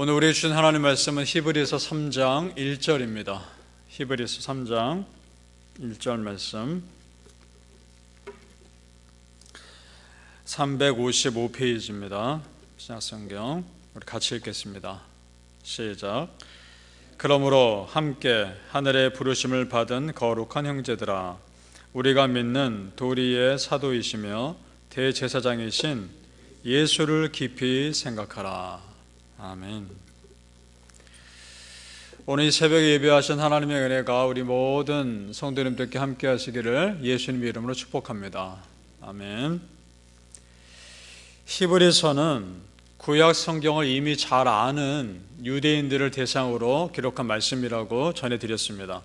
오늘 우리에게 주신 하나님 말씀은 히브리서 3장 1절입니다. 히브리서 3장 1절 말씀 355페이지입니다. 신약성경 우리 같이 읽겠습니다. 시작 그러므로 함께 하늘의 부르심을 받은 거룩한 형제들아 우리가 믿는 도리의 사도이시며 대제사장이신 예수를 깊이 생각하라. 아멘. 오늘 이 새벽에 예배하신 하나님의 은혜가 우리 모든 성도님들께 함께 하시기를 예수님 이름으로 축복합니다. 아멘. 히브리서는 구약 성경을 이미 잘 아는 유대인들을 대상으로 기록한 말씀이라고 전해드렸습니다.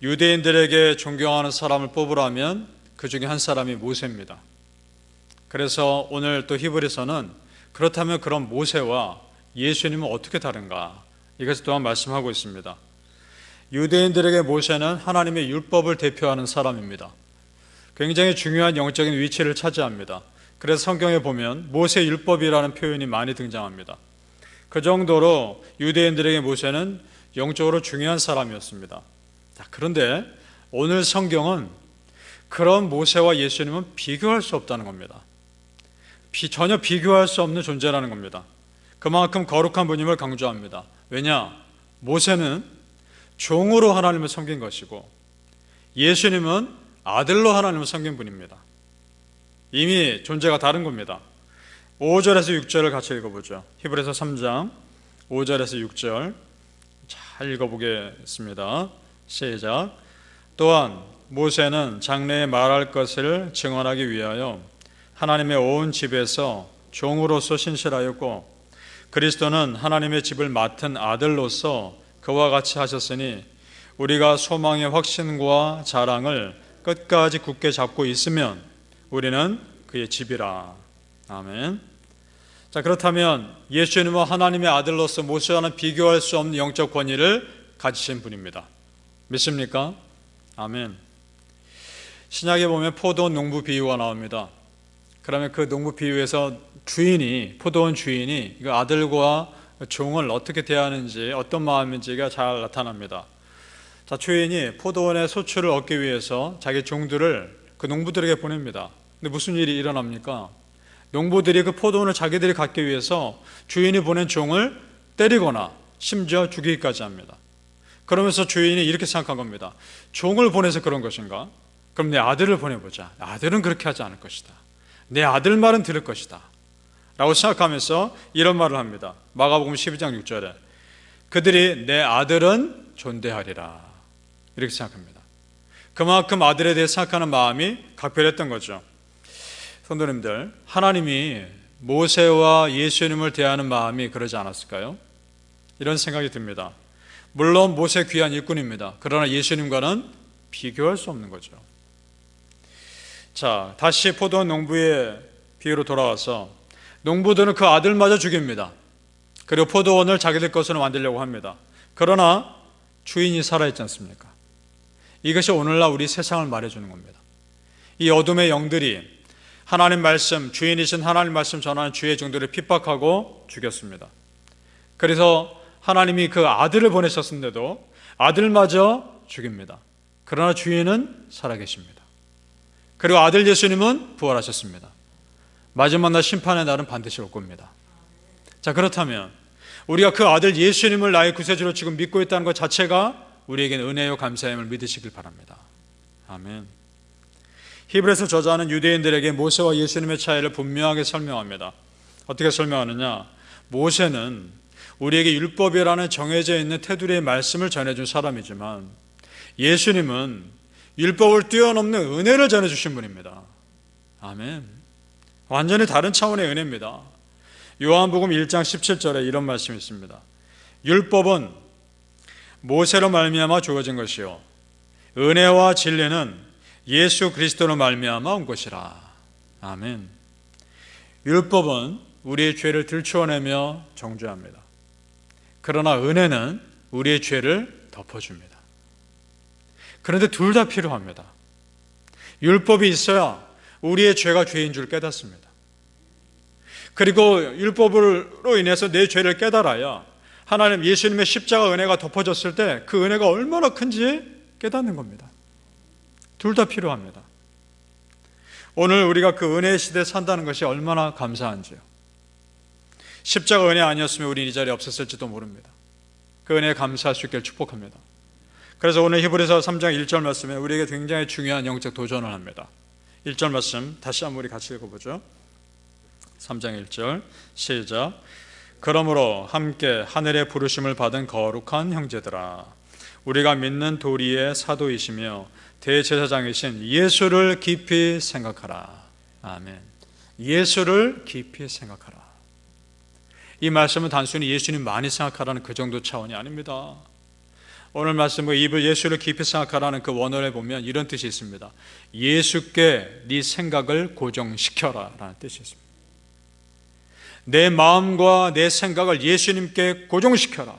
유대인들에게 존경하는 사람을 뽑으라면 그 중에 한 사람이 모세입니다. 그래서 오늘 또 히브리서는 그렇다면 그런 모세와 예수님은 어떻게 다른가? 이것을 또한 말씀하고 있습니다. 유대인들에게 모세는 하나님의 율법을 대표하는 사람입니다. 굉장히 중요한 영적인 위치를 차지합니다. 그래서 성경에 보면 모세 율법이라는 표현이 많이 등장합니다. 그 정도로 유대인들에게 모세는 영적으로 중요한 사람이었습니다. 그런데 오늘 성경은 그런 모세와 예수님은 비교할 수 없다는 겁니다. 비, 전혀 비교할 수 없는 존재라는 겁니다. 그만큼 거룩한 분임을 강조합니다. 왜냐? 모세는 종으로 하나님을 섬긴 것이고 예수님은 아들로 하나님을 섬긴 분입니다. 이미 존재가 다른 겁니다. 5절에서 6절을 같이 읽어보죠. 히브리서 3장 5절에서 6절 잘 읽어보겠습니다. 시작. 또한 모세는 장래에 말할 것을 증언하기 위하여 하나님의 온 집에서 종으로서 신실하였고 그리스도는 하나님의 집을 맡은 아들로서 그와 같이 하셨으니 우리가 소망의 확신과 자랑을 끝까지 굳게 잡고 있으면 우리는 그의 집이라. 아멘. 자, 그렇다면 예수님은 하나님의 아들로서 모세와는 비교할 수 없는 영적 권위를 가지신 분입니다. 믿습니까? 아멘. 신약에 보면 포도원 농부 비유가 나옵니다. 그러면 그 농부 비유에서 주인이 포도원 주인이 그 아들과 종을 어떻게 대하는지 어떤 마음인지가 잘 나타납니다. 자, 주인이 포도원의 소출을 얻기 위해서 자기 종들을 그 농부들에게 보냅니다. 근데 무슨 일이 일어납니까? 농부들이 그 포도원을 자기들이 갖기 위해서 주인이 보낸 종을 때리거나 심지어 죽이기까지 합니다. 그러면서 주인이 이렇게 생각한 겁니다. 종을 보내서 그런 것인가? 그럼 내 아들을 보내보자. 아들은 그렇게 하지 않을 것이다. 내 아들 말은 들을 것이다. 라고 생각하면서 이런 말을 합니다. 마가복음 12장 6절에 그들이 내 아들은 존대하리라. 이렇게 생각합니다. 그만큼 아들에 대해 생각하는 마음이 각별했던 거죠. 성도님들, 하나님이 모세와 예수님을 대하는 마음이 그러지 않았을까요? 이런 생각이 듭니다. 물론 모세 귀한 일꾼입니다. 그러나 예수님과는 비교할 수 없는 거죠. 자, 다시 포도원 농부의 비유로 돌아와서 농부들은 그 아들마저 죽입니다. 그리고 포도원을 자기들 것으로 만들려고 합니다. 그러나 주인이 살아있지 않습니까? 이것이 오늘날 우리 세상을 말해주는 겁니다. 이 어둠의 영들이 하나님 말씀, 주인이신 하나님 말씀 전하는 주의 종들을 핍박하고 죽였습니다. 그래서 하나님이 그 아들을 보내셨는데도 아들마저 죽입니다. 그러나 주인은 살아계십니다. 그리고 아들 예수님은 부활하셨습니다. 마지막 날 심판의 날은 반드시 올 겁니다. 자, 그렇다면 우리가 그 아들 예수님을 나의 구세주로 지금 믿고 있다는 것 자체가 우리에게는 은혜요 감사함을 믿으시길 바랍니다. 아멘. 히브리서 저자는 유대인들에게 모세와 예수님의 차이를 분명하게 설명합니다. 어떻게 설명하느냐? 모세는 우리에게 율법이라는 정해져 있는 테두리의 말씀을 전해준 사람이지만 예수님은 율법을 뛰어넘는 은혜를 전해주신 분입니다. 아멘. 완전히 다른 차원의 은혜입니다. 요한복음 1장 17절에 이런 말씀이 있습니다. 율법은 모세로 말미암아 주어진 것이요 은혜와 진리는 예수 그리스도로 말미암아 온 것이라. 아멘. 율법은 우리의 죄를 들추어내며 정죄합니다. 그러나 은혜는 우리의 죄를 덮어줍니다. 그런데 둘 다 필요합니다. 율법이 있어야 우리의 죄가 죄인 줄 깨닫습니다. 그리고 율법으로 인해서 내 죄를 깨달아야 하나님 예수님의 십자가 은혜가 덮어졌을 때 그 은혜가 얼마나 큰지 깨닫는 겁니다. 둘 다 필요합니다. 오늘 우리가 그 은혜의 시대에 산다는 것이 얼마나 감사한지요. 십자가 은혜 아니었으면 우리 이 자리에 없었을지도 모릅니다. 그 은혜에 감사할 수 있기를 축복합니다. 그래서 오늘 히브리서 3장 1절 말씀에 우리에게 굉장히 중요한 영적 도전을 합니다. 1절 말씀 다시 한번 우리 같이 읽어보죠. 3장 1절 시작. 그러므로 함께 하늘의 부르심을 받은 거룩한 형제들아 우리가 믿는 도리의 사도이시며 대제사장이신 예수를 깊이 생각하라. 아멘. 예수를 깊이 생각하라. 이 말씀은 단순히 예수님 많이 생각하라는 그 정도 차원이 아닙니다 오늘 말씀 뭐 입을 예수를 깊이 생각하라는 그 원어에 보면 이런 뜻이 있습니다 예수께 네 생각을 고정시켜라 라는 뜻이 있습니다 내 마음과 내 생각을 예수님께 고정시켜라.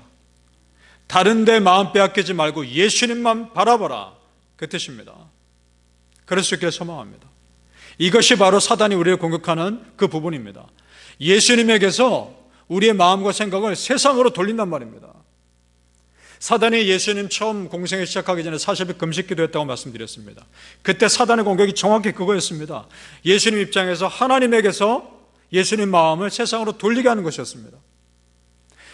다른 데 마음 빼앗기지 말고 예수님만 바라보라. 그 뜻입니다. 그럴 수 있기를 소망합니다. 이것이 바로 사단이 우리를 공격하는 그 부분입니다. 예수님에게서 우리의 마음과 생각을 세상으로 돌린단 말입니다. 사단이 예수님 처음 공생을 시작하기 전에 40일 금식 기도 했다고 말씀드렸습니다. 그때 사단의 공격이 정확히 그거였습니다. 예수님 입장에서 하나님에게서 예수님 마음을 세상으로 돌리게 하는 것이었습니다.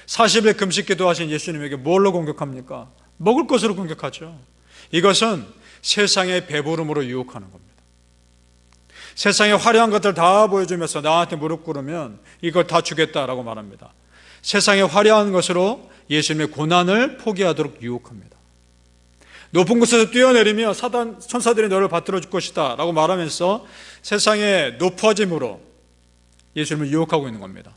40일 금식 기도 하신 예수님에게 뭘로 공격합니까? 먹을 것으로 공격하죠. 이것은 세상의 배부름으로 유혹하는 겁니다. 세상의 화려한 것들 다 보여주면서 나한테 무릎 꿇으면 이걸 다 주겠다라고 말합니다. 세상의 화려한 것으로 예수님의 고난을 포기하도록 유혹합니다. 높은 곳에서 뛰어내리며 사단 천사들이 너를 받들어 줄 것이다 라고 말하면서 세상의 높아짐으로 예수님을 유혹하고 있는 겁니다.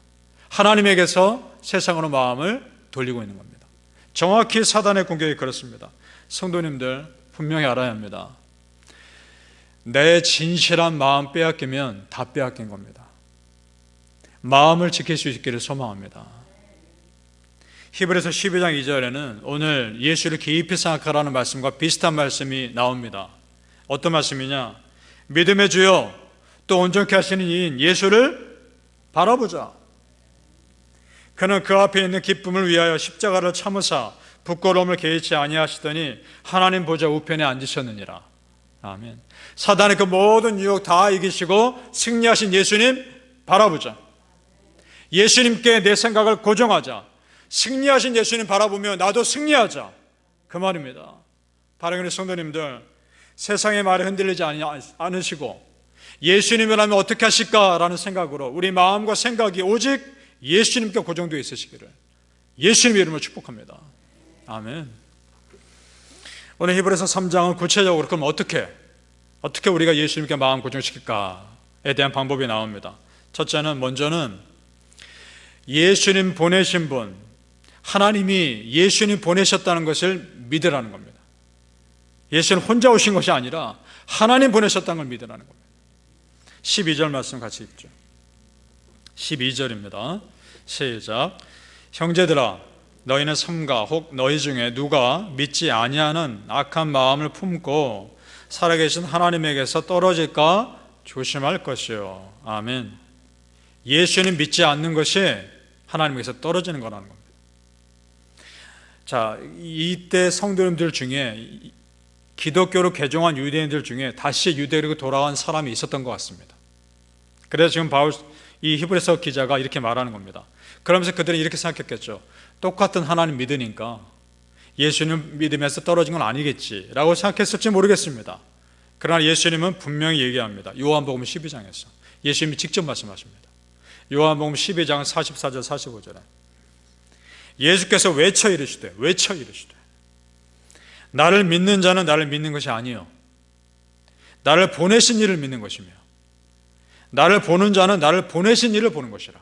하나님에게서 세상으로 마음을 돌리고 있는 겁니다. 정확히 사단의 공격이 그렇습니다. 성도님들 분명히 알아야 합니다. 내 진실한 마음 빼앗기면 다 빼앗긴 겁니다. 마음을 지킬 수 있기를 소망합니다. 히브리서 12장 2절에는 오늘 예수를 깊이 생각하라는 말씀과 비슷한 말씀이 나옵니다. 어떤 말씀이냐? 믿음의 주여 또 온전케 하시는 이인 예수를 바라보자. 그는 그 앞에 있는 기쁨을 위하여 십자가를 참으사 부끄러움을 개의치 아니하시더니 하나님 보좌 우편에 앉으셨느니라. 아멘. 사단의 그 모든 유혹 다 이기시고 승리하신 예수님 바라보자. 예수님께 내 생각을 고정하자. 승리하신 예수님 바라보며 나도 승리하자. 그 말입니다. 바라기는 성도님들 세상의 말에 흔들리지 않으시고 예수님이라면 어떻게 하실까라는 생각으로 우리 마음과 생각이 오직 예수님께 고정되어 있으시기를 예수님 이름으로 축복합니다. 아멘. 오늘 히브리서 3장은 구체적으로 그럼 어떻게 어떻게 우리가 예수님께 마음 고정시킬까에 대한 방법이 나옵니다. 첫째는 먼저는 예수님 보내신 분 하나님이 예수님 보내셨다는 것을 믿으라는 겁니다. 예수님 혼자 오신 것이 아니라 하나님 보내셨다는 걸 믿으라는 겁니다. 12절 말씀 같이 읽죠. 12절입니다. 시작. 형제들아 너희는 삼가 혹 너희 중에 누가 믿지 아니하는 악한 마음을 품고 살아계신 하나님에게서 떨어질까 조심할 것이요. 아멘. 예수님 믿지 않는 것이 하나님에게서 떨어지는 거라는 겁니다. 자, 이때 성도님들 중에 기독교로 개종한 유대인들 중에 다시 유대로 돌아온 사람이 있었던 것 같습니다. 그래서 지금 바울 이 히브리서 기자가 이렇게 말하는 겁니다. 그러면서 그들은 이렇게 생각했겠죠. 똑같은 하나님 믿으니까 예수님 믿음에서 떨어진 건 아니겠지라고 생각했을지 모르겠습니다. 그러나 예수님은 분명히 얘기합니다. 요한복음 12장에서 예수님이 직접 말씀하십니다. 요한복음 12장 44절 45절에 예수께서 외쳐 이르시되 외쳐 이르시되 나를 믿는 자는 나를 믿는 것이 아니요 나를 보내신 이를 믿는 것이며 나를 보는 자는 나를 보내신 이를 보는 것이라.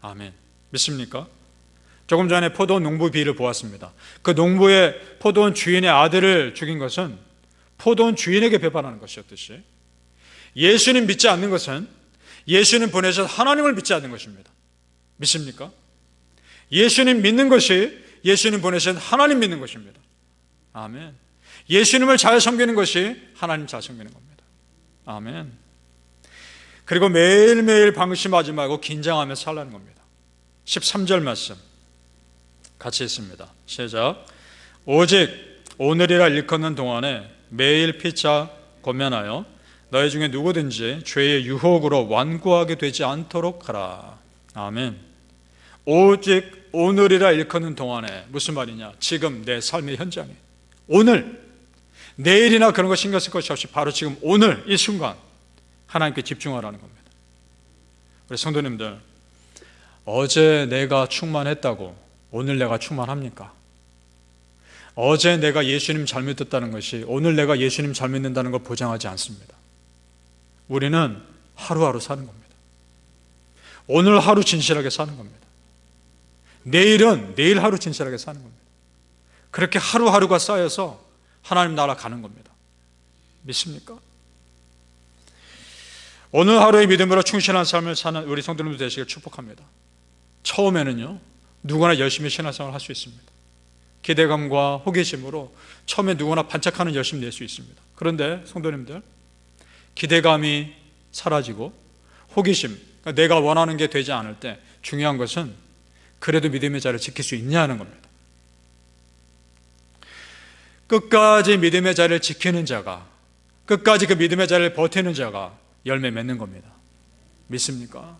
아멘. 믿습니까? 조금 전에 포도원 농부 비를 보았습니다. 그 농부의 포도원 주인의 아들을 죽인 것은 포도원 주인에게 배반하는 것이었듯이 예수님 믿지 않는 것은 예수님 보내셔서 하나님을 믿지 않는 것입니다. 믿습니까? 예수님 믿는 것이 예수님 보내신 하나님 믿는 것입니다. 아멘. 예수님을 잘 섬기는 것이 하나님 잘 섬기는 겁니다. 아멘. 그리고 매일매일 방심하지 말고 긴장하며 살라는 겁니다. 13절 말씀 같이 있습니다. 시작. 오직 오늘이라 일컫는 동안에 매일 피차 권면하여 너희 중에 누구든지 죄의 유혹으로 완고하게 되지 않도록 하라. 아멘. 오직 오늘이라 일컫는 동안에 무슨 말이냐? 지금 내 삶의 현장에 오늘 내일이나 그런 거 신경 쓸 것이 없이 바로 지금 오늘 이 순간 하나님께 집중하라는 겁니다. 우리 성도님들 어제 내가 충만했다고 오늘 내가 충만합니까? 어제 내가 예수님 잘 믿었다는 것이 오늘 내가 예수님 잘 믿는다는 걸 보장하지 않습니다. 우리는 하루하루 사는 겁니다. 오늘 하루 진실하게 사는 겁니다. 내일은 내일 하루 진실하게 사는 겁니다. 그렇게 하루하루가 쌓여서 하나님 나라 가는 겁니다. 믿습니까? 오늘 하루의 믿음으로 충실한 삶을 사는 우리 성도님들 되시길 축복합니다. 처음에는요, 누구나 열심히 신앙생활을 할수 있습니다. 기대감과 호기심으로 처음에 누구나 반짝하는 열심 낼 수 있습니다. 그런데 성도님들, 기대감이 사라지고 호기심, 그러니까 내가 원하는 게 되지 않을 때 중요한 것은 그래도 믿음의 자리를 지킬 수 있냐는 겁니다. 끝까지 믿음의 자리를 지키는 자가, 끝까지 그 믿음의 자리를 버티는 자가 열매 맺는 겁니다. 믿습니까?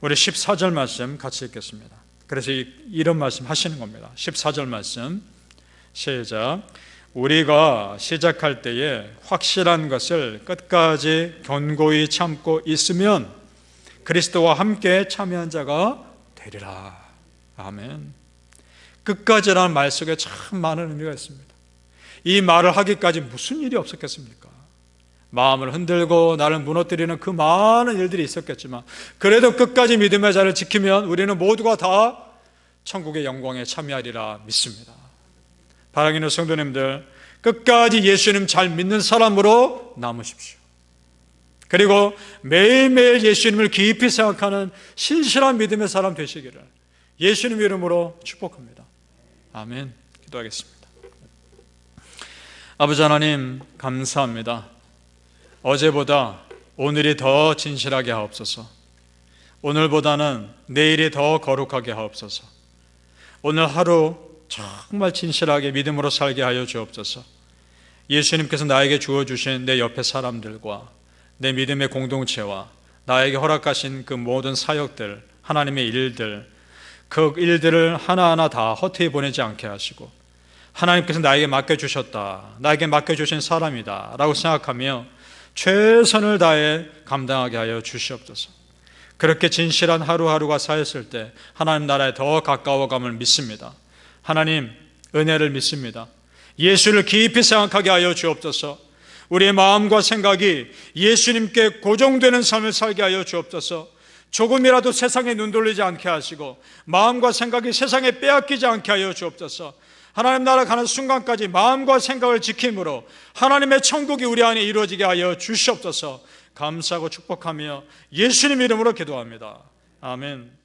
우리 14절 말씀 같이 읽겠습니다. 그래서 이런 말씀 하시는 겁니다. 14절 말씀 시작. 우리가 시작할 때에 확실한 것을 끝까지 견고히 참고 있으면 그리스도와 함께 참여한 자가 되리라. 아멘. 끝까지라는 말 속에 참 많은 의미가 있습니다. 이 말을 하기까지 무슨 일이 없었겠습니까? 마음을 흔들고 나를 무너뜨리는 그 많은 일들이 있었겠지만 그래도 끝까지 믿음의 자를 지키면 우리는 모두가 다 천국의 영광에 참여하리라 믿습니다. 바라기는 성도님들 끝까지 예수님 잘 믿는 사람으로 남으십시오. 그리고 매일매일 예수님을 깊이 생각하는 신실한 믿음의 사람 되시기를 예수님 이름으로 축복합니다. 아멘. 기도하겠습니다. 아버지 하나님 감사합니다. 어제보다 오늘이 더 진실하게 하옵소서. 오늘보다는 내일이 더 거룩하게 하옵소서. 오늘 하루 정말 진실하게 믿음으로 살게 하여 주옵소서. 예수님께서 나에게 주어 주신 내 옆에 사람들과 내 믿음의 공동체와 나에게 허락하신 그 모든 사역들, 하나님의 일들, 그 일들을 하나하나 다 허투루 보내지 않게 하시고 하나님께서 나에게 맡겨주셨다. 나에게 맡겨주신 사람이다. 라고 생각하며 최선을 다해 감당하게 하여 주시옵소서. 그렇게 진실한 하루하루가 쌓였을 때 하나님 나라에 더 가까워감을 믿습니다. 하나님 은혜를 믿습니다. 예수를 깊이 생각하게 하여 주옵소서. 우리의 마음과 생각이 예수님께 고정되는 삶을 살게 하여 주옵소서. 조금이라도 세상에 눈 돌리지 않게 하시고 마음과 생각이 세상에 빼앗기지 않게 하여 주옵소서. 하나님 나라 가는 순간까지 마음과 생각을 지킴으로 하나님의 천국이 우리 안에 이루어지게 하여 주시옵소서. 감사하고 축복하며 예수님 이름으로 기도합니다. 아멘.